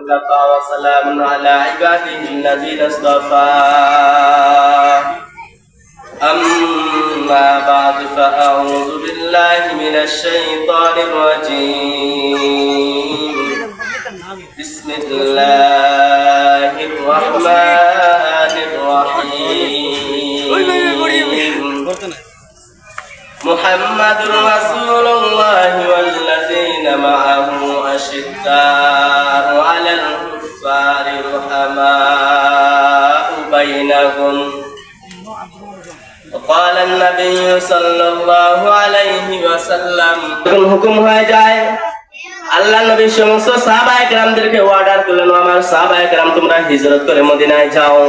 وكفى وسلام على عباده الذين اصطفى أما بعد فأعوذ بالله من الشيطان الرجيم بسم الله الرحمن الرحيم محمد رسول الله والذين معه أشداء على الكفار رحماء بينهم وقال النبي صلى الله عليه وسلم হুকুম হয়ে যায় আল্লাহ নবী সমস্ত সাহাবা একরামদেরকে অর্ডার করলেন আমার সাহাবা একরাম তোমরা হিজরত করে মদিনায় যাও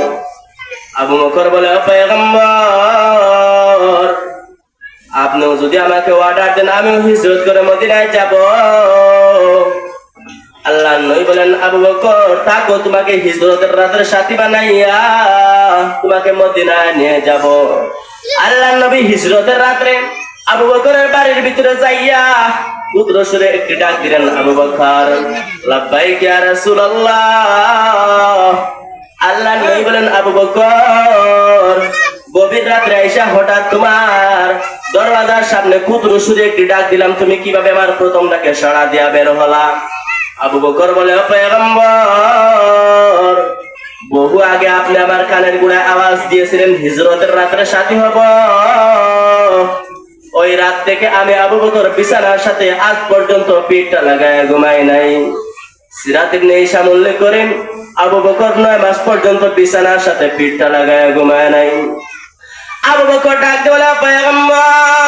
আবু বকর বলে "ও পয়গম্বর আপনিও যদি আমাকে অর্ডার দেন আমিও হিজরত করে মদিনায় যাব নই বলেন, আবু বকর থাকো তোমাকে হিজরতের রাতের সাথী বানাইয়া তোমাকে মদিনায় নিয়ে যাব। আল্লাহ নবী হিজরতের রাত্রে আবু বকরের বাড়ির ভিতরে যাইয়া পুত্র সুরে একটি ডাক দিলেন, আবু বকর লাব্বাইক ইয়া রাসূলুল্লাহ? আল্লাহ নই বলেন, আবু বকর, গভীর রাত্রে আইসা হঠাৎ তোমার দরওয়াজার সামনে ক্ষুদ্র সুরে একটি ডাক দিলাম, তুমি কীভাবে আমার প্রথম ডাকে সাড়া দিয়া বের হলা? আবু বকর বলে, "ও পয়গম্বর, বহু আগে আপনি আমার কানের গুড়ায় আওয়াজ দিয়েছিলেন, হিজরতের রাত্রে সাথী হব। ওই রাত থেকে আমি আবু বকর বিছানার সাথে আজ পর্যন্ত পিঠটা লাগায় ঘুমাই নাই। সিরাতের নেই সামল্য করেন, আবু বকর নয় মাস পর্যন্ত বিছানার সাথে পিঠটা লাগায় ঘুমায় নাই। আবু বকর ডাকতে বলে পয়গম্বর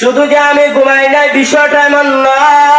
শুধু যে আমি ঘুমাই নাই বিষয়টা এমন নয়।